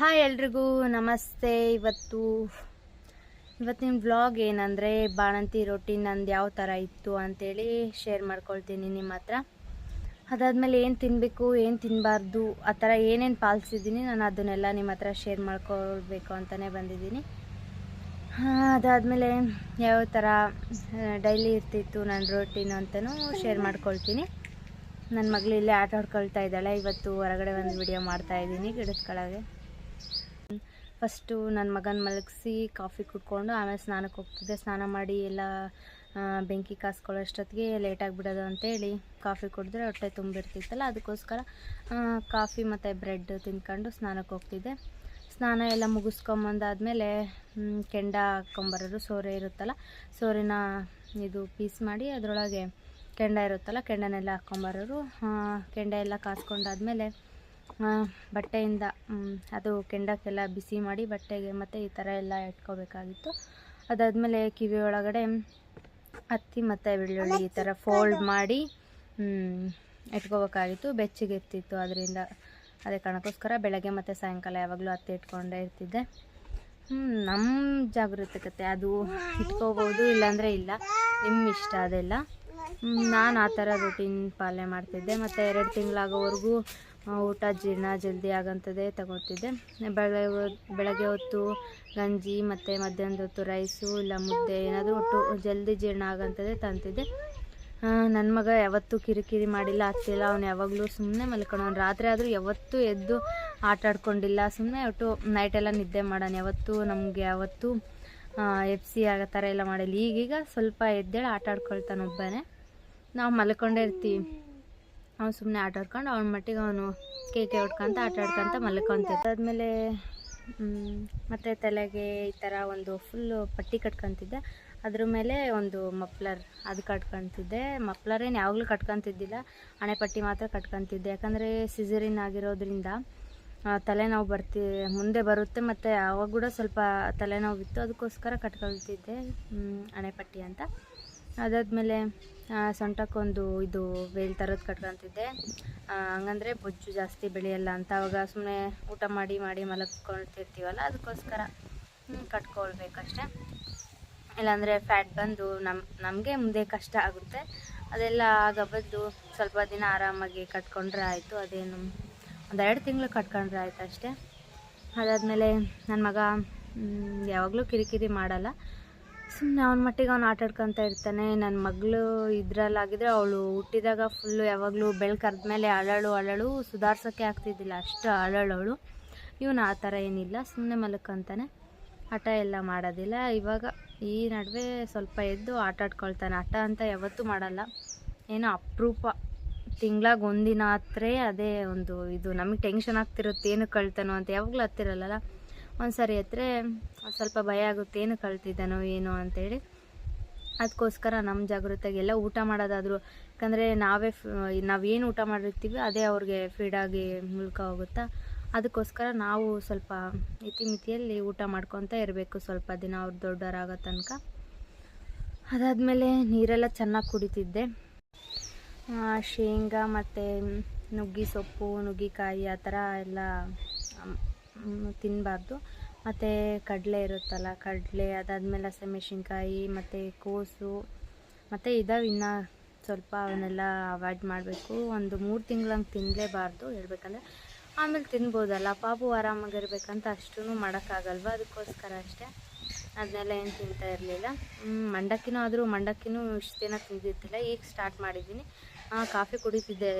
Hi ಎಲ್ರಿಗೂ, ನಮಸ್ತೆ. ಇವತ್ತು, ಇವತ್ತಿನ ವ್ಲಾಗ್ ಏನಂದರೆ, ಬಾಣಂತಿ ರೊಟ್ಟಿ ನಂದು ಯಾವ ಥರ ಇತ್ತು ಅಂತೇಳಿ ಶೇರ್ ಮಾಡ್ಕೊಳ್ತೀನಿ ನಿಮ್ಮ ಹತ್ರ. ಅದಾದಮೇಲೆ ಏನು ತಿನ್ನಬೇಕು ಏನು ತಿನ್ನಬಾರ್ದು ಆ ಥರ ಏನೇನು ಪಾಲಿಸಿದ್ದೀನಿ ನಾನು ಅದನ್ನೆಲ್ಲ ನಿಮ್ಮ ಹತ್ರ ಶೇರ್ ಮಾಡ್ಕೊಳ್ಬೇಕು ಅಂತಲೇ ಬಂದಿದ್ದೀನಿ. ಅದಾದಮೇಲೆ ಯಾವ ಥರ ಡೈಲಿ ಇರ್ತಿತ್ತು ನನ್ನ ರೊಟ್ಟಿನ ಅಂತಲೂ ಶೇರ್ ಮಾಡ್ಕೊಳ್ತೀನಿ. ನನ್ನ ಮಗಳು ಇಲ್ಲೇ ಆಟ ಆಡ್ಕೊಳ್ತಾ ಇದ್ದಾಳೆ. ಇವತ್ತು ಹೊರಗಡೆ ಒಂದು ವಿಡಿಯೋ ಮಾಡ್ತಾ ಇದ್ದೀನಿ ಗಿಡದ ಕೆಳಗೆ. ಫಸ್ಟು ನನ್ನ ಮಗನ ಮಲಗಿಸಿ ಕಾಫಿ ಕುಡ್ಕೊಂಡು ಆಮೇಲೆ ಸ್ನಾನಕ್ಕೆ ಹೋಗ್ತಿದ್ದೆ. ಸ್ನಾನ ಮಾಡಿ ಎಲ್ಲ ಬೆಂಕಿ ಕಾಸ್ಕೊಳ್ಳೋ ಅಷ್ಟೊತ್ತಿಗೆ ಲೇಟಾಗಿ ಬಿಡೋದು ಅಂತೇಳಿ ಕಾಫಿ ಕುಡಿದ್ರೆ ಹೊಟ್ಟೆ ತುಂಬಿರ್ತಿತ್ತಲ್ಲ, ಅದಕ್ಕೋಸ್ಕರ ಕಾಫಿ ಮತ್ತು ಬ್ರೆಡ್ ತಿಂದ್ಕೊಂಡು ಸ್ನಾನಕ್ಕೆ ಹೋಗ್ತಿದ್ದೆ. ಸ್ನಾನ ಎಲ್ಲ ಮುಗಿಸ್ಕೊಂಬಂದಾದಮೇಲೆ ಕೆಂಡ ಹಾಕ್ಕೊಂಬರೋದು ಸೋರೆ ಇರುತ್ತಲ್ಲ, ಸೋರೆನ ಇದು ಪೀಸ್ ಮಾಡಿ ಅದರೊಳಗೆ ಕೆಂಡ ಇರುತ್ತಲ್ಲ, ಕೆಂಡನೆಲ್ಲ ಹಾಕ್ಕೊಂಬರೋರು ಕೆಂಡ ಎಲ್ಲ ಕಾಸ್ಕೊಂಡಾದ್ಮೇಲೆ ಬಟ್ಟೆಯಿಂದ ಅದು ಕೆಂಡಕ್ಕೆಲ್ಲ ಬಿಸಿ ಮಾಡಿ ಬಟ್ಟೆಗೆ ಮತ್ತು ಈ ಥರ ಎಲ್ಲ ಇಟ್ಕೋಬೇಕಾಗಿತ್ತು. ಅದಾದಮೇಲೆ ಕಿವಿ ಒಳಗಡೆ ಹತ್ತಿ ಮತ್ತು ಬೆಳ್ಳುಳ್ಳಿ ಈ ಥರ ಫೋಲ್ಡ್ ಮಾಡಿ ಇಟ್ಕೋಬೇಕಾಗಿತ್ತು. ಬೆಚ್ಚಗೆ ಇರ್ತಿತ್ತು ಅದರಿಂದ. ಅದೇ ಕಾರಣಕ್ಕೋಸ್ಕರ ಬೆಳಗ್ಗೆ ಮತ್ತು ಸಾಯಂಕಾಲ ಯಾವಾಗಲೂ ಹತ್ತಿ ಇಟ್ಕೊಂಡೇ ಇರ್ತಿದ್ದೆ. ನಮ್ಮ ಜಾಗೃತಿಕತೆ ಅದು ಇಟ್ಕೋಬೋದು, ಇಲ್ಲಾಂದರೆ ಇಲ್ಲ. ನಿಮ್ಮ ಇಷ್ಟ ಅದೆಲ್ಲ. ನಾನು ಆ ಥರ ರೂಟೀನ್ ಪಾಲನೆ ಮಾಡ್ತಿದ್ದೆ. ಮತ್ತು ಎರಡು ತಿಂಗಳಾಗೋವರೆಗೂ ಊಟ ಜೀರ್ಣ ಜಲ್ದಿ ಆಗಂತದೆ ತಗೊಳ್ತಿದ್ದೆ ಬೆಳಗ್ಗೆ ಬೆಳಗ್ಗೆ ಹೊತ್ತು ಗಂಜಿ ಮತ್ತು ಮಧ್ಯಾಹ್ನದ ಹೊತ್ತು ರೈಸು ಇಲ್ಲ ಮುದ್ದೆ ಏನಾದರೂ ಒಟ್ಟು ಜಲ್ದಿ ಜೀರ್ಣ ಆಗಂತದೆ ತಂತಿದ್ದೆ. ನನ್ನ ಮಗ ಯಾವತ್ತೂ ಕಿರಿಕಿರಿ ಮಾಡಿಲ್ಲ ಹತ್ತಿಲ್ಲ ಅವ್ನು ಯಾವಾಗಲೂ ಸುಮ್ಮನೆ ಮಲ್ಕೊಳೋನು ರಾತ್ರಿ ಆದರೂ ಯಾವತ್ತೂ ಎದ್ದು ಆಟ ಆಡ್ಕೊಂಡಿಲ್ಲ ಸುಮ್ಮನೆ ಒಟ್ಟು ನೈಟೆಲ್ಲ ನಿದ್ದೆ ಮಾಡೋಣ ಯಾವತ್ತೂ ನಮಗೆ ಯಾವತ್ತೂ ಎಫ್ ಸಿ ಆಗೋ ಥರ ಎಲ್ಲ ಮಾಡಿಲ್ಲ. ಈಗೀಗ ಸ್ವಲ್ಪ ಎದ್ದೇಳಿ ಆಟ ಆಡ್ಕೊಳ್ತಾನೆ ಒಬ್ಬನೇ. ನಾವು ಮಲ್ಕೊಂಡೇ ಇರ್ತೀವಿ. ಅವ್ನು ಸುಮ್ಮನೆ ಆಟ ಆಡ್ಕೊಂಡು ಅವ್ನ ಮಟ್ಟಿಗೆ ಅವನು ಕೇಕೆ ಹೊಡ್ಕೊಂತ ಆಟ ಆಡ್ಕೊಂತ ಮಲ್ಕೊಂತಿದ್ದ. ಅದಾದಮೇಲೆ ಮತ್ತು ತಲೆಗೆ ಈ ಥರ ಒಂದು ಫುಲ್ಲು ಪಟ್ಟಿ ಕಟ್ಕೊತಿದ್ದೆ. ಅದ್ರ ಮೇಲೆ ಒಂದು ಮಪ್ಲರ್ ಅದು ಕಟ್ಕೊತಿದ್ದೆ. ಏನು ಯಾವಾಗಲೂ ಕಟ್ಕೊತಿದ್ದಿಲ್ಲ. ಹಣೆ ಪಟ್ಟಿ ಮಾತ್ರ ಕಟ್ಕೊತಿದ್ದೆ. ಯಾಕಂದರೆ ಸಿಸರಿನ್ ಆಗಿರೋದ್ರಿಂದ ತಲೆನೋವು ಬರ್ತಿ, ಮುಂದೆ ಬರುತ್ತೆ ಮತ್ತು ಆವಾಗ ಕೂಡ ಸ್ವಲ್ಪ ತಲೆನೋವಿತ್ತು. ಅದಕ್ಕೋಸ್ಕರ ಕಟ್ಕೊಳ್ತಿದ್ದೆ ಹಣೆಪಟ್ಟಿ ಅಂತ. ಅದಾದಮೇಲೆ ಸೊಂಟಕ್ಕೊಂದು ಇದು ವೇಲ್ ಥರದ್ದು ಕಟ್ಕೊತಿದ್ದೆ. ಹಂಗಂದ್ರೆ ಬೊಜ್ಜು ಜಾಸ್ತಿ ಬೆಳೆಯಲ್ಲ ಅಂತ ಅವಾಗ ಸುಮ್ಮನೆ ಊಟ ಮಾಡಿ ಮಾಡಿ ಮಲಗ್ಕೊಳ್ತಿರ್ತೀವಲ್ಲ, ಅದಕ್ಕೋಸ್ಕರ ಕಟ್ಕೊಳ್ಬೇಕಷ್ಟೆ. ಇಲ್ಲಾಂದರೆ ಫ್ಯಾಟ್ ಬಂದು ನಮ್ಮ ನಮಗೆ ಮುಂದೆ ಕಷ್ಟ ಆಗುತ್ತೆ. ಅದೆಲ್ಲ ಆಗ ಬದ್ದು ಸ್ವಲ್ಪ ದಿನ ಆರಾಮಾಗಿ ಕಟ್ಕೊಂಡ್ರೆ ಆಯಿತು. ಅದೇನು ಒಂದೆರಡು ತಿಂಗಳು ಕಟ್ಕೊಂಡ್ರೆ ಆಯ್ತು ಅಷ್ಟೇ ಅದಾದಮೇಲೆ ನನ್ನ ಮಗ ಯಾವಾಗಲೂ ಕಿರಿಕಿರಿ ಮಾಡಲ್ಲ. ಸುಮ್ಮನೆ ಅವನ ಮಟ್ಟಿಗೆ ಅವ್ನು ಆಟ ಆಡ್ಕೊತ ಇರ್ತಾನೆ. ನನ್ನ ಮಗಳು ಇದ್ರಲ್ಲಾಗಿದ್ರೆ ಅವಳು ಹುಟ್ಟಿದಾಗ ಫುಲ್ಲು ಯಾವಾಗಲೂ ಬೆಳಕು ಕರೆದ್ಮೇಲೆ ಅಳಳು ಅಳಳು ಸುಧಾರ್ಸೋಕ್ಕೆ ಆಗ್ತಿದ್ದಿಲ್ಲ. ಅಷ್ಟು ಅಳಳು ಅವಳು. ಇವನು ಆ ಥರ ಏನಿಲ್ಲ. ಸುಮ್ಮನೆ ಮಲ್ಕೊಂತಾನೆ. ಹಠ ಎಲ್ಲ ಮಾಡೋದಿಲ್ಲ. ಇವಾಗ ಈ ನಡುವೆ ಸ್ವಲ್ಪ ಎದ್ದು ಆಟ ಆಡ್ಕೊಳ್ತಾನೆ. ಹಠ ಅಂತ ಯಾವತ್ತೂ ಮಾಡಲ್ಲ. ಏನೋ ಅಪರೂಪ. ತಿಂಗ್ಳಾಗ ಒಂದಿನ ಹತ್ರೇ ಅದೇ ಒಂದು ಇದು. ನಮಗೆ ಟೆನ್ಷನ್ ಆಗ್ತಿರುತ್ತೆ. ಏನು ಕಳ್ತಾನೋ ಅಂತ ಯಾವಾಗಲೂ ಹತ್ತಿರಲ್ಲ ಒಂದು ಸರಿ ಸ್ವಲ್ಪ ಭಯ ಆಗುತ್ತೆ, ಏನು ಕಳ್ತಿದ್ದಾನೋ ಏನೋ ಅಂತೇಳಿ. ಅದಕ್ಕೋಸ್ಕರ ನಮ್ಮ ಜಾಗೃತೆಗೆಲ್ಲ ಊಟ ಮಾಡೋದಾದರೂ, ಯಾಕಂದರೆ ನಾವೇ ನಾವೇನು ಊಟ ಮಾಡಿರ್ತೀವಿ ಅದೇ ಅವ್ರಿಗೆ ಫೀಡಾಗಿ ಮುಳ್ಕ ಹೋಗುತ್ತಾ. ಅದಕ್ಕೋಸ್ಕರ ನಾವು ಸ್ವಲ್ಪ ಇತಿಮಿತಿಯಲ್ಲಿ ಊಟ ಮಾಡ್ಕೊತ ಇರಬೇಕು ಸ್ವಲ್ಪ ದಿನ ಅವ್ರು ದೊಡ್ಡವರಾಗೋ ತನಕ. ಅದಾದಮೇಲೆ ನೀರೆಲ್ಲ ಚೆನ್ನಾಗಿ ಕುಡಿತಿದ್ದೆ. ಶೇಂಗಾ ಮತ್ತು ನುಗ್ಗಿ ಸೊಪ್ಪು, ನುಗ್ಗಿಕಾಯಿ ಆ ಥರ ಎಲ್ಲ ತಿನ್ನಬಾರ್ದು ಮತ್ತು ಕಡಲೆ ಇರುತ್ತಲ್ಲ, ಕಡಲೆ, ಅದಾದಮೇಲೆ ಹಸಿಮೆಣ್ಸಿನ್ಕಾಯಿ, ಮತ್ತು ಕೋಸು, ಮತ್ತು ಇದಾವೆ ಇನ್ನು ಸ್ವಲ್ಪ ಅವನ್ನೆಲ್ಲ ಅವಾಯ್ಡ್ ಮಾಡಬೇಕು. ಒಂದು ಮೂರು ತಿಂಗಳಂಗೆ ತಿನ್ನಲೇಬಾರ್ದು ಹೇಳ್ಬೇಕಂದ್ರೆ. ಆಮೇಲೆ ತಿನ್ಬೋದಲ್ಲ, ಪಾಪು ಆರಾಮಾಗಿರ್ಬೇಕಂತ ಅಷ್ಟೂ ಮಾಡೋಕ್ಕಾಗಲ್ವ? ಅದಕ್ಕೋಸ್ಕರ ಅಷ್ಟೇ. ಅದನ್ನೆಲ್ಲ ಏನು ತಿಂತಾ ಇರಲಿಲ್ಲ. ಮಂಡಕ್ಕಿನೂ ಆದರೂ, ಮಂಡಕ್ಕಿನೂ ಇಷ್ಟು ದಿನ ತಿಂದಿದ್ದಿಲ್ಲ ಈಗ ಸ್ಟಾರ್ಟ್ ಮಾಡಿದ್ದೀನಿ. ಕಾಫಿ ಕುಡಿತಿದ್ದೆ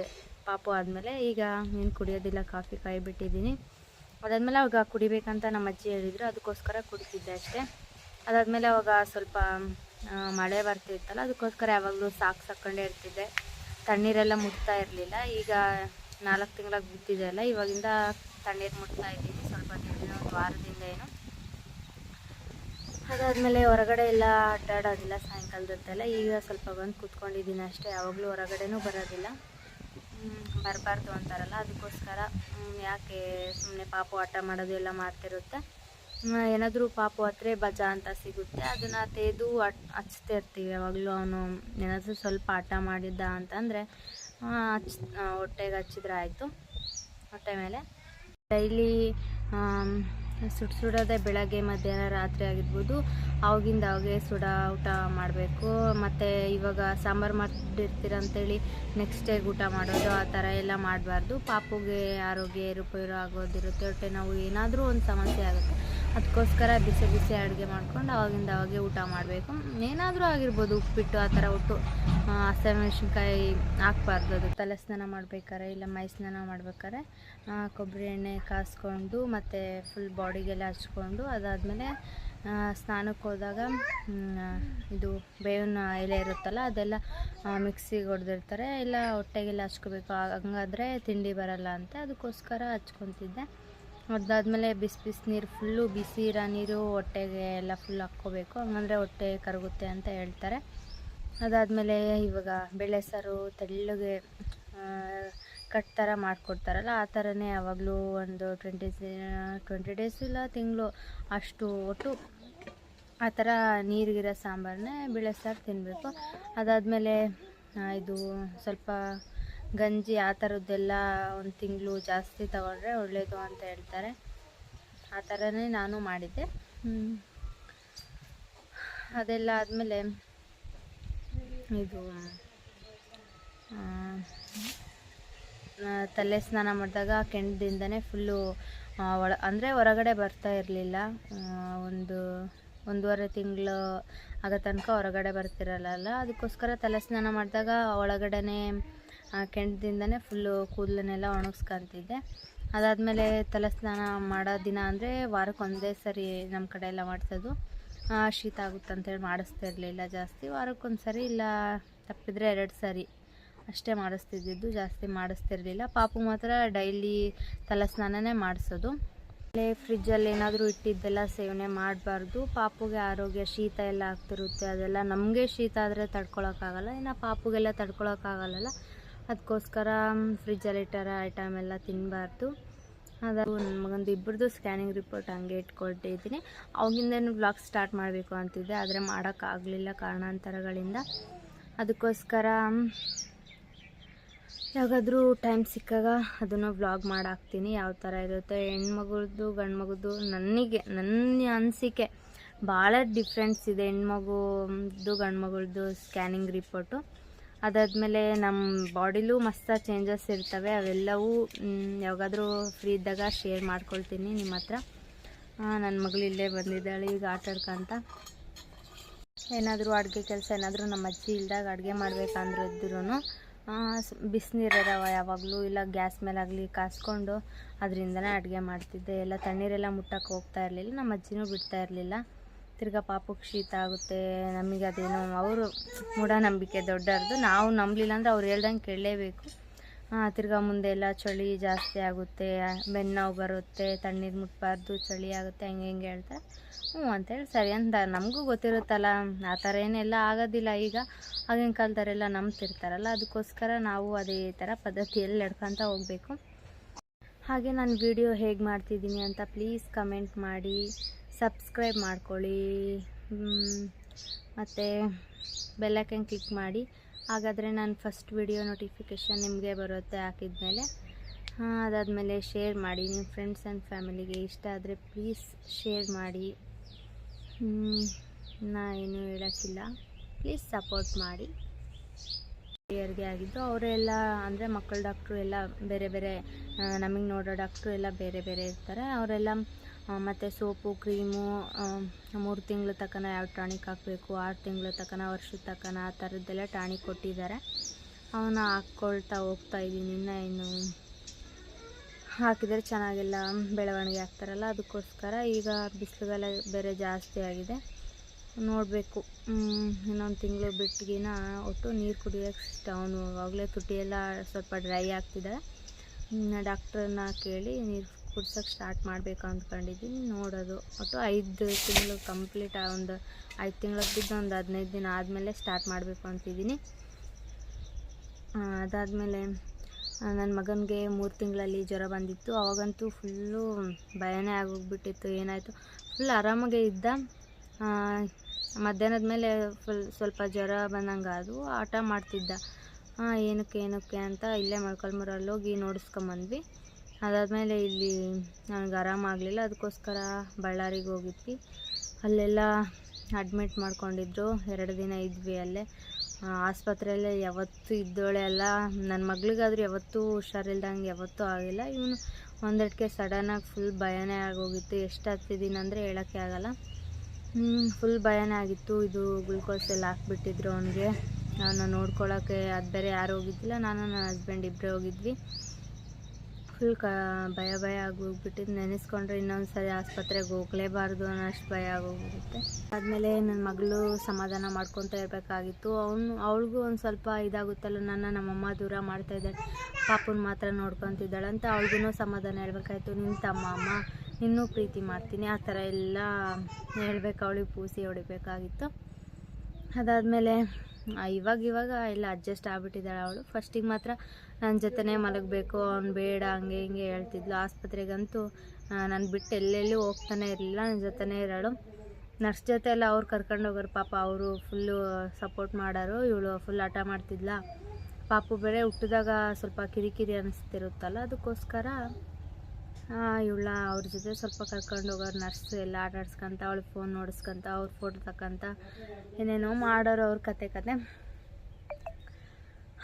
ಪಾಪು ಆದಮೇಲೆ. ಈಗ ಏನು ಕುಡಿಯೋದಿಲ್ಲ, ಕಾಫಿ ಕಾಯಿಬಿಟ್ಟಿದ್ದೀನಿ. ಬಿಟ್ಟಿದ್ದೀನಿ ಅದಾದಮೇಲೆ ಅವಾಗ ಕುಡಿಬೇಕಂತ ನಮ್ಮ ಅಜ್ಜಿ ಹೇಳಿದ್ರು, ಅದಕ್ಕೋಸ್ಕರ ಕುಡಿತಿದ್ದೆ ಅಷ್ಟೇ. ಅದಾದಮೇಲೆ ಅವಾಗ ಸ್ವಲ್ಪ ಮಳೆ ಬರ್ತಿತ್ತಲ್ಲ, ಅದಕ್ಕೋಸ್ಕರ ಯಾವಾಗಲೂ ಸಾಕು ಸಾಕ್ಕೊಂಡೇ ಇರ್ತಿದ್ದೆ. ತಣ್ಣೀರೆಲ್ಲ ಮುಟ್ತಾ ಇರಲಿಲ್ಲ. ಈಗ ನಾಲ್ಕು ತಿಂಗಳಾಗಿ ಬಿದ್ದಿದೆ ಅಲ್ಲ, ಇವಾಗಿಂದ ತಣ್ಣೀರು ಮುಟ್ತಾ ಇದ್ದೀನಿ, ಸ್ವಲ್ಪ ದಿನ, ಒಂದು ವಾರದಿಂದ ಏನು. ಅದಾದಮೇಲೆ ಹೊರಗಡೆ ಎಲ್ಲ ಅಡ್ಡಾಡೋದಿಲ್ಲ ಸಾಯಂಕಾಲದೊತ್ತೆಲ್ಲ ಈಗ ಸ್ವಲ್ಪ ಬಂದು ಕೂತ್ಕೊಂಡಿದ್ದೀನಿ ಅಷ್ಟೇ, ಯಾವಾಗಲೂ ಹೊರಗಡೆನೂ ಬರೋದಿಲ್ಲ. ಬರಬಾರ್ದು ಅಂತಾರಲ್ಲ, ಅದಕ್ಕೋಸ್ಕರ ಯಾಕೆ ಸುಮ್ಮನೆ ಪಾಪು ಆಟ ಮಾಡೋದು ಎಲ್ಲ ಮಾಡ್ತಿರುತ್ತೆ? ಏನಾದರೂ ಪಾಪು ಹತ್ರೆ ಬಜಾ ಅಂತ ಸಿಗುತ್ತೆ, ಅದನ್ನು ತೆಗೆದು ಹಚ್ತಾ ಇರ್ತೀವಿ ಯಾವಾಗಲೂ ಅವನು ಏನಾದರೂ ಸ್ವಲ್ಪ ಆಟ ಮಾಡಿದ್ದ ಅಂತಂದರೆ ಹಚ್ ಹೊಟ್ಟೆಗೆ ಹಚ್ಚಿದ್ರೆ ಆಯಿತು, ಹೊಟ್ಟೆ ಮೇಲೆ. ಡೈಲಿ ಸುಡು ಸುಡೋದೇ ಬೆಳಗ್ಗೆ, ಮಧ್ಯಾಹ್ನ, ರಾತ್ರಿ ಆಗಿರ್ಬೋದು, ಅವಾಗಿಂದ ಅವಾಗೆ ಸುಡ ಊಟ ಮಾಡಬೇಕು. ಮತ್ತು ಇವಾಗ ಸಾಂಬಾರು ಮಾಡಿರ್ತೀರಂತೇಳಿ ನೆಕ್ಸ್ಟ್ ಡೇಗೆ ಊಟ ಮಾಡೋದು, ಆ ಥರ ಎಲ್ಲ ಮಾಡಬಾರ್ದು. ಪಾಪುಗೆ ಆರೋಗ್ಯ, ಏರುಪೇರು ಆಗೋದಿರುತ್ತೆ, ಹೊಟ್ಟೆ ನಾವು ಏನಾದರೂ ಒಂದು ಸಮಸ್ಯೆ ಆಗುತ್ತೆ. ಅದಕ್ಕೋಸ್ಕರ ಬಿಸಿ ಬಿಸಿ ಅಡುಗೆ ಮಾಡ್ಕೊಂಡು ಅವಾಗಿಂದ ಅವಾಗೆ ಊಟ ಮಾಡಬೇಕು. ಏನಾದರೂ ಆಗಿರ್ಬೋದು ಉಪ್ಪಿಟ್ಟು, ಆ ಥರ ಒಟ್ಟು ಹಸಿಮೆಣ್ಸಿನ್ಕಾಯಿ ಹಾಕ್ಬಾರ್ದು. ಅದು ತಲೆ ಸ್ನಾನ ಮಾಡ್ಬೇಕಾರೆ ಇಲ್ಲ ಮೈ ಸ್ನಾನ ಮಾಡ್ಬೇಕಾದ್ರೆ ಕೊಬ್ಬರಿ ಎಣ್ಣೆ ಕಾಸ್ಕೊಂಡು ಮತ್ತು ಫುಲ್ ಬಾಡಿಗೆಲ್ಲ ಹಚ್ಕೊಂಡು ಅದಾದಮೇಲೆ ಸ್ನಾನಕ್ಕೆ ಹೋದಾಗ ಇದು ಬೇವಿನ ಎಲೆ ಇರುತ್ತಲ್ಲ ಅದೆಲ್ಲ ಮಿಕ್ಸಿಗೆ ಹೊಡೆದಿರ್ತಾರೆ ಇಲ್ಲ ಹೊಟ್ಟೆಗೆಲ್ಲ ಹಚ್ಕೋಬೇಕು. ಹಂಗಾದ್ರೆ ತಿಂಡಿ ಬರಲ್ಲ ಅಂತ ಅದಕ್ಕೋಸ್ಕರ ಹಚ್ಕೊತಿದ್ದೆ. ಅದಾದಮೇಲೆ ಬಿಸಿ ಬಿಸಿ ನೀರು ಫುಲ್ಲು ಬಿಸಿ ಇರೋ ನೀರು ಹೊಟ್ಟೆಗೆ ಎಲ್ಲ ಫುಲ್ ಹಾಕ್ಕೋಬೇಕು. ಹಂಗಂದ್ರೆ ಹೊಟ್ಟೆ ಕರಗುತ್ತೆ ಅಂತ ಹೇಳ್ತಾರೆ. ಅದಾದಮೇಲೆ ಇವಾಗ ಬೇಳೆ ಸಾರು ತೆಳ್ಳಗೆ ಕಟ್ ಥರ ಮಾಡಿಕೊಡ್ತಾರಲ್ಲ, ಆ ಥರನೇ ಯಾವಾಗಲೂ ಒಂದು ಟ್ವೆಂಟಿ ಟ್ವೆಂಟಿ ಡೇಸ್ ಇಲ್ಲ ತಿಂಗಳು ಅಷ್ಟು ಒಟ್ಟು ಆ ಥರ ನೀರಿಗಿರೋ ಸಾಂಬಾರನ್ನೇ ಬೇಳೆ ಸಾರು ತಿನ್ನಬೇಕು ಅದಾದಮೇಲೆ ಇದು ಸ್ವಲ್ಪ ಗಂಜಿ ಆ ಥರದ್ದೆಲ್ಲ ಒಂದು ತಿಂಗಳು ಜಾಸ್ತಿ ತಗೊಂಡ್ರೆ ಒಳ್ಳೆಯದು ಅಂತ ಹೇಳ್ತಾರೆ. ಆ ಥರನೇ ನಾನು ಮಾಡಿದ್ದೆ. ಅದೆಲ್ಲ ಆದಮೇಲೆ ಇದು ತಲೆ ಸ್ನಾನ ಮಾಡಿದಾಗ ಕೆಂಡದಿಂದನೇ ಫುಲ್ಲು ಒಳ, ಅಂದರೆ ಹೊರಗಡೆ ಬರ್ತಾ ಇರಲಿಲ್ಲ. ಒಂದು, ಒಂದೂವರೆ ತಿಂಗಳು ಆಗೋ ತನಕ ಹೊರಗಡೆ ಬರ್ತಿರಲ್ಲ ಅದಕ್ಕೋಸ್ಕರ ತಲೆ ಸ್ನಾನ ಮಾಡಿದಾಗ ಒಳಗಡೆನೇ ಕೆಂಡದಿಂದನೇ ಫುಲ್ಲು ಕೂದಲನ್ನೆಲ್ಲ ಒಣಗಿಸ್ಕೊಂತಿದ್ದೆ. ಅದಾದಮೇಲೆ ತಲೆ ಸ್ನಾನ ಮಾಡೋ ದಿನ ಅಂದರೆ ವಾರಕ್ಕೆ ಒಂದೇ ಸರಿ ನಮ್ಮ ಕಡೆ ಎಲ್ಲ ಮಾಡಿಸೋದು. ಆ, ಶೀತ ಆಗುತ್ತೆ ಅಂತೇಳಿ ಮಾಡಿಸ್ತಾ ಇರಲಿಲ್ಲ ಜಾಸ್ತಿ. ವಾರಕ್ಕೊಂದು ಸರಿ ಇಲ್ಲ ತಪ್ಪಿದ್ರೆ ಎರಡು ಸರಿ ಅಷ್ಟೇ ಮಾಡಿಸ್ತಿದ್ದಿದ್ದು ಜಾಸ್ತಿ ಮಾಡಿಸ್ತಿರಲಿಲ್ಲ ಪಾಪು ಮಾತ್ರ ಡೈಲಿ ತಲೆ ಸ್ನಾನನೇ ಮಾಡಿಸೋದು. ಆಮೇಲೆ ಫ್ರಿಜ್ಜಲ್ಲಿ ಏನಾದರೂ ಇಟ್ಟಿದ್ದೆಲ್ಲ ಸೇವನೆ ಮಾಡಬಾರ್ದು. ಪಾಪುಗೆ ಆರೋಗ್ಯ ಶೀತ ಎಲ್ಲ ಆಗ್ತಿರುತ್ತೆ. ಅದೆಲ್ಲ ನಮಗೆ ಶೀತ ಆದರೆ ತಡ್ಕೊಳಕ್ಕಾಗಲ್ಲ. ಇನ್ನು ಪಾಪುಗೆಲ್ಲ ತಡ್ಕೊಳಕ್ಕಾಗಲ್ಲ ಅದಕ್ಕೋಸ್ಕರ ಫ್ರಿಜ್ಜಲ್ಲಿ ಇಟ್ಟಾರ ಐಟಮ್ ಎಲ್ಲ ತಿನ್ನಬಾರ್ದು ಅದಾದ್ರು ನನ್ನ ಮಗಂದು ಇಬ್ಬರದ್ದು ಸ್ಕ್ಯಾನಿಂಗ್ ರಿಪೋರ್ಟ್ ಹಂಗೆ ಇಟ್ಕೊಟ್ಟಿದ್ದೀನಿ. ಅವಾಗಿಂದನೂ ಬ್ಲಾಗ್ ಸ್ಟಾರ್ಟ್ ಮಾಡಬೇಕು ಅಂತಿದ್ದೆ, ಆದರೆ ಮಾಡೋಕ್ಕಾಗಲಿಲ್ಲ ಕಾರಣಾಂತರಗಳಿಂದ. ಅದಕ್ಕೋಸ್ಕರ ಯಾವಾಗಾದರೂ ಟೈಮ್ ಸಿಕ್ಕಾಗ ಅದನ್ನು ವ್ಲಾಗ್ ಮಾಡಾಕ್ತೀನಿ. ಯಾವ ಥರ ಇರುತ್ತೆ ಹೆಣ್ಮಗಳದ್ದು ಗಂಡು ಮಗದ್ದು ನನಗೆ ನನ್ನ ಅನಿಸಿಕೆ ಭಾಳ ಡಿಫ್ರೆನ್ಸ್ ಇದೆ ಹೆಣ್ಮಗುದು ಗಂಡು ಸ್ಕ್ಯಾನಿಂಗ್ ರಿಪೋರ್ಟು. ಅದಾದಮೇಲೆ ನಮ್ಮ ಬಾಡಿಲೂ ಮಸ್ತ ಚೇಂಜಸ್ ಇರ್ತವೆ. ಅವೆಲ್ಲವೂ ಯಾವಾಗಾದರೂ ಫ್ರೀ ಇದ್ದಾಗ ಶೇರ್ ಮಾಡ್ಕೊಳ್ತೀನಿ ನಿಮ್ಮ ಹತ್ರ. ನನ್ನ ಮಗಳು ಇಲ್ಲೇ ಬಂದಿದ್ದಾಳೆ, ಈಗ ಆಟ ಆಡ್ಕೊಂತ. ಏನಾದರೂ ಅಡುಗೆ ಕೆಲಸ ಏನಾದರೂ ನಮ್ಮ ಅಜ್ಜಿ ಇಲ್ದಾಗ ಅಡುಗೆ ಮಾಡ್ಬೇಕಂದ್ರೆ ಇದ್ರೂ ಬಿಸಿನೀರವ ಯಾವಾಗಲೂ, ಇಲ್ಲ ಗ್ಯಾಸ್ ಮೇಲಾಗಲಿ ಕಾಸ್ಕೊಂಡು, ಅದರಿಂದನೇ ಅಡುಗೆ ಮಾಡ್ತಿದ್ದೆ. ಎಲ್ಲ ತಣ್ಣೀರೆಲ್ಲ ಮುಟ್ಟಕ್ಕೆ ಹೋಗ್ತಾ ಇರಲಿಲ್ಲ, ನಮ್ಮ ಅಜ್ಜಿನೂ ಬಿಡ್ತಾ ಇರಲಿಲ್ಲ. ತಿರ್ಗಾ ಪಾಪಕ್ಕೆ ಶೀತ ಆಗುತ್ತೆ, ನಮಗೆ ಅದೇನೋ ಅವರು ಮೂಢನಂಬಿಕೆ ದೊಡ್ಡವ್ರದ್ದು ನಾವು ನಂಬಲಿಲ್ಲ ಅಂದರೆ ಅವ್ರು ಹೇಳ್ದಂಗೆ ಕೇಳಲೇಬೇಕು. ತಿರ್ಗಾ ಮುಂದೆ ಎಲ್ಲ ಚಳಿ ಜಾಸ್ತಿ ಆಗುತ್ತೆ ಬೆನ್ನು ನೋವು ಬರುತ್ತೆ, ತಣ್ಣೀರು ಮುಟ್ಬಾರ್ದು, ಚಳಿ ಆಗುತ್ತೆ, ಹಂಗೆ ಹಿಂಗೆ ಹೇಳ್ತಾರೆ ಹ್ಞೂ ಅಂತೇಳಿ ಸರಿ ಅಂತ ನಮಗೂ ಗೊತ್ತಿರುತ್ತಲ್ಲ, ಆ ಥರ ಏನೆಲ್ಲ ಆಗೋದಿಲ್ಲ ಈಗ. ಆಗಿನ ಕಾಲದವರೆಲ್ಲ ನಂಬ್ತಿರ್ತಾರಲ್ಲ, ಅದಕ್ಕೋಸ್ಕರ ನಾವು ಅದೇ ಥರ ಪದ್ಧತಿಯಲ್ಲಿ ನಡ್ಕೊತ ಹೋಗಬೇಕು. ಹಾಗೆ ನಾನು ವಿಡಿಯೋ ಹೇಗೆ ಮಾಡ್ತಿದ್ದೀನಿ ಅಂತ ಪ್ಲೀಸ್ ಕಮೆಂಟ್ ಮಾಡಿ. ಸಬ್ಸ್ಕ್ರೈಬ್ ಮಾಡ್ಕೊಳ್ಳಿ. ಮತ್ತು ಬೆಲ್ಲೈಕನ್ ಕ್ಲಿಕ್ ಮಾಡಿ. ಹಾಗಾದರೆ ನಾನು ಫಸ್ಟ್ ವಿಡಿಯೋ ನೋಟಿಫಿಕೇಷನ್ ನಿಮಗೆ ಬರುತ್ತೆ ಹಾಕಿದ್ಮೇಲೆ. ಅದಾದಮೇಲೆ ಶೇರ್ ಮಾಡಿ. ನಿಮ್ಮ ಫ್ರೆಂಡ್ಸ್ ಆ್ಯಂಡ್ ಫ್ಯಾಮಿಲಿಗೆ ಇಷ್ಟ ಆದರೆ ಪ್ಲೀಸ್ ಶೇರ್ ಮಾಡಿ. ನಾ ಏನು ಹೇಳೋಕ್ಕಿಲ್ಲ. ಪ್ಲೀಸ್ ಸಪೋರ್ಟ್ ಮಾಡಿ. ಹಿರಿಯರಿಗೆ ಆಗಿದ್ದು ಅವರೆಲ್ಲ ಅಂದರೆ ಮಕ್ಕಳ ಡಾಕ್ಟ್ರು ಎಲ್ಲ ಬೇರೆ ಬೇರೆ ನಮಗೆ ನೋಡೋ ಡಾಕ್ಟ್ರು ಎಲ್ಲ ಬೇರೆ ಬೇರೆ ಇರ್ತಾರೆ. ಅವರೆಲ್ಲ ಮತ್ತು ಸೋಪು, ಕ್ರೀಮು ಮೂರು ತಿಂಗಳ ತಕನ ಯಾವ ಟಾನಿಕ್ ಹಾಕಬೇಕು, ಆರು ತಿಂಗಳ ತಕನ, ವರ್ಷದ ತನಕ ಆ ಥರದ್ದೆಲ್ಲ ಟಾನಿಕ್ ಕೊಟ್ಟಿದ್ದಾರೆ. ಅವನ್ನ ಹಾಕ್ಕೊಳ್ತಾ ಹೋಗ್ತಾ ಇದ್ದೀನಿ ಇನ್ನು ಇನ್ನು. ಹಾಕಿದರೆ ಚೆನ್ನಾಗೆಲ್ಲ ಬೆಳವಣಿಗೆ ಆಗ್ತಾರಲ್ಲ, ಅದಕ್ಕೋಸ್ಕರ ಈಗ ಬಿಸಿಲುಗಾಲ ಬೇರೆ ಜಾಸ್ತಿ ಆಗಿದೆ. ನೋಡಬೇಕು. ಇನ್ನೊಂದು ತಿಂಗಳು ಬಿಟ್ಟಿಗಿನ ಒಟ್ಟು ನೀರು ಕುಡಿಯೋಕ್ಕೆ ಅವನು ಆವಾಗಲೇ ತುಟಿಯೆಲ್ಲ ಸ್ವಲ್ಪ ಡ್ರೈ ಆಗ್ತಿದೆ. ಡಾಕ್ಟ್ರನ್ನ ಕೇಳಿ ನೀರು ಕುಡ್ಸೋಕ್ಕೆ ಸ್ಟಾರ್ಟ್ ಮಾಡಬೇಕು ಅಂದ್ಕೊಂಡಿದ್ದೀನಿ ನೋಡೋದು. ಒಟ್ಟು ಐದು ತಿಂಗಳು ಕಂಪ್ಲೀಟ್ ಒಂದು ಐದು ತಿಂಗಳು ಬಿದ್ದು ಒಂದು ಹದಿನೈದು ದಿನ ಆದಮೇಲೆ ಸ್ಟಾರ್ಟ್ ಮಾಡಬೇಕು ಅಂತಿದ್ದೀನಿ. ಅದಾದಮೇಲೆ ನನ್ನ ಮಗನಿಗೆ ಮೂರು ತಿಂಗಳಲ್ಲಿ ಜ್ವರ ಬಂದಿತ್ತು. ಅವಾಗಂತೂ ಫುಲ್ಲು ಭಯನೇ ಆಗೋಗ್ಬಿಟ್ಟಿತ್ತು. ಏನಾಯಿತು? ಫುಲ್ ಆರಾಮಾಗೆ ಇದ್ದ. ಮಧ್ಯಾಹ್ನದ ಮೇಲೆ ಫುಲ್ ಸ್ವಲ್ಪ ಜ್ವರ ಬಂದಂಗೆ ಅದು ಆಟ ಮಾಡ್ತಿದ್ದ. ಏನಕ್ಕೆ ಏನಕ್ಕೆ ಅಂತ ಇಲ್ಲೇ ಮೊಳಕಾಲ್ಮೂರಲ್ಲಿ ಹೋಗಿ ನೋಡಿಸ್ಕೊಂಬಂದ್ವಿ. ಅದಾದಮೇಲೆ ಇಲ್ಲಿ ನನಗೆ ಆರಾಮಾಗಲಿಲ್ಲ ಅದಕ್ಕೋಸ್ಕರ ಬಳ್ಳಾರಿಗೆ ಹೋಗಿದ್ವಿ. ಅಲ್ಲೆಲ್ಲ ಅಡ್ಮಿಟ್ ಮಾಡ್ಕೊಂಡಿದ್ರು, ಎರಡು ದಿನ ಇದ್ವಿ ಅಲ್ಲೇ. ಆಸ್ಪತ್ರೆಯಲ್ಲೇ ಯಾವತ್ತೂ ಇದ್ದೋಳೆ ಅಲ್ಲ. ನನ್ನ ಮಗಳಿಗಾದ್ರೂ ಯಾವತ್ತೂ ಹುಷಾರಿಲ್ದಂಗೆ ಯಾವತ್ತೂ ಆಗಿಲ್ಲ. ಇವನು ಒಂದೆರಡ್ಕೆ ಸಡನ್ನಾಗಿ ಫುಲ್ ಭಯನೇ ಆಗೋಗಿತ್ತು. ಎಷ್ಟು ಹತ್ತಿದ್ದೀನಿ ಅಂದರೆ ಹೇಳೋಕ್ಕೆ ಆಗಲ್ಲ. ಫುಲ್ ಭಯನೇ ಆಗಿತ್ತು. ಇದು ಗ್ಲುಕೋಸ್ ಎಲ್ಲ ಹಾಕ್ಬಿಟ್ಟಿದ್ರು ಅವನಿಗೆ. ನಾನು ನೋಡ್ಕೊಳ್ಳೋಕ್ಕೆ ಅದು ಬೇರೆ ಯಾರು ಹೋಗಿದ್ದಿಲ್ಲ. ನಾನು, ನನ್ನ ಹಸ್ಬೆಂಡ್ ಇಬ್ಬರೇ ಹೋಗಿದ್ವಿ. ಫುಲ್ ಕ, ಭಯ ಭಯ ಆಗೋಗ್ಬಿಟ್ಟಿದ್ದು ನೆನೆಸ್ಕೊಂಡ್ರೆ ಇನ್ನೊಂದು ಸರಿ ಆಸ್ಪತ್ರೆಗೆ ಹೋಗಲೇಬಾರ್ದು ಅನ್ನೋಷ್ಟು ಭಯ ಆಗೋಗ್ಬಿಡುತ್ತೆ. ಆದಮೇಲೆ ನನ್ನ ಮಗಳು ಸಮಾಧಾನ ಮಾಡ್ಕೊತ ಇರಬೇಕಾಗಿತ್ತು. ಅವನು, ಅವಳಿಗೂ ಒಂದು ಸ್ವಲ್ಪ ಇದಾಗುತ್ತಲ್ಲ, ನನ್ನ ನಮ್ಮಮ್ಮ ದೂರ ಮಾಡ್ತಾ ಇದ್ದಾಳೆ, ಪಾಪುನ ಮಾತ್ರ ನೋಡ್ಕೊತಿದ್ದಾಳಂತ ಅವಳಿಗೂ ಸಮಾಧಾನ ಹೇಳ್ಬೇಕಾಯ್ತು. ನಿನ್ನ ತಮ್ಮ, ಅಮ್ಮ ಇನ್ನೂ ಪ್ರೀತಿ ಮಾಡ್ತೀನಿ. ಆ ಥರ ಎಲ್ಲ ಹೇಳ್ಬೇಕು, ಅವಳಿಗೆ ಪೂಸಿ ಹೊಡಿಬೇಕಾಗಿತ್ತು. ಅದಾದಮೇಲೆ ಇವಾಗ ಇವಾಗ ಎಲ್ಲ ಅಡ್ಜಸ್ಟ್ ಆಗಿಬಿಟ್ಟಿದ್ದಾಳೆ ಅವಳು. ಫಸ್ಟಿಗೆ ಮಾತ್ರ ನನ್ನ ಜೊತೆನೇ ಮಲಗಬೇಕು, ಅವ್ನು ಬೇಡ, ಹಂಗೆ ಹಿಂಗೆ ಹೇಳ್ತಿದ್ಲು. ಆಸ್ಪತ್ರೆಗಂತೂ ನಾನು ಬಿಟ್ಟು ಎಲ್ಲೆಲ್ಲಿ ಹೋಗ್ತಾನೆ ಇರಲಿಲ್ಲ ನನ್ನ ಜೊತೆನೇ ಇರೋಳು. ನರ್ಸ್ ಜೊತೆ ಎಲ್ಲ ಅವ್ರು ಕರ್ಕೊಂಡು ಹೋಗೋರು. ಪಾಪ ಅವರು ಫುಲ್ಲು ಸಪೋರ್ಟ್ ಮಾಡೋರು. ಇವಳು ಫುಲ್ ಆಟ ಮಾಡ್ತಿದ್ಲ. ಪಾಪು ಬೇರೆ ಹುಟ್ಟಿದಾಗ ಸ್ವಲ್ಪ ಕಿರಿಕಿರಿ ಅನಿಸ್ತಿರುತ್ತಲ್ಲ, ಅದಕ್ಕೋಸ್ಕರ ಇವಳ ಅವ್ರ ಜೊತೆ ಸ್ವಲ್ಪ ಕರ್ಕೊಂಡು ಹೋಗೋರು. ನರ್ಸ್ ಎಲ್ಲ ಆಟ ಆಡ್ಸ್ಕೊಂತ ಅವಳು ಫೋನ್ ನೋಡಿಸ್ಕೊಂತ, ಅವ್ರ ಫೋಟೋ ತಕ್ಕಂತ, ಏನೇನೋ ಮಾಡೋರು ಅವ್ರ ಕತೆ ಕತೆ.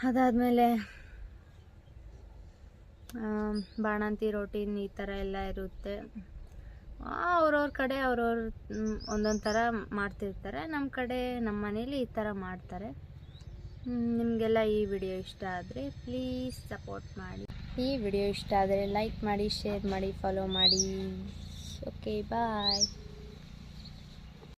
ಅದಾದಮೇಲೆ ಬಾಣಂತಿ ರೋಟಿನ್ ಈ ಥರ ಎಲ್ಲ ಇರುತ್ತೆ. ಅವ್ರವ್ರ ಕಡೆ ಅವ್ರವ್ರ ಒಂದೊಂದು ಥರ ಮಾಡ್ತಿರ್ತಾರೆ. ನಮ್ಮ ಕಡೆ ನಮ್ಮ ಮನೇಲಿ ಈ ಥರ ಮಾಡ್ತಾರೆ. ನಿಮಗೆಲ್ಲ ಈ ವಿಡಿಯೋ ಇಷ್ಟ ಆದರೆ ಪ್ಲೀಸ್ ಸಪೋರ್ಟ್ ಮಾಡಿ. ಈ ವಿಡಿಯೋ ಇಷ್ಟ ಆದರೆ ಲೈಕ್ ಮಾಡಿ ಶೇರ್ ಮಾಡಿ ಫಾಲೋ ಮಾಡಿ. Okay bye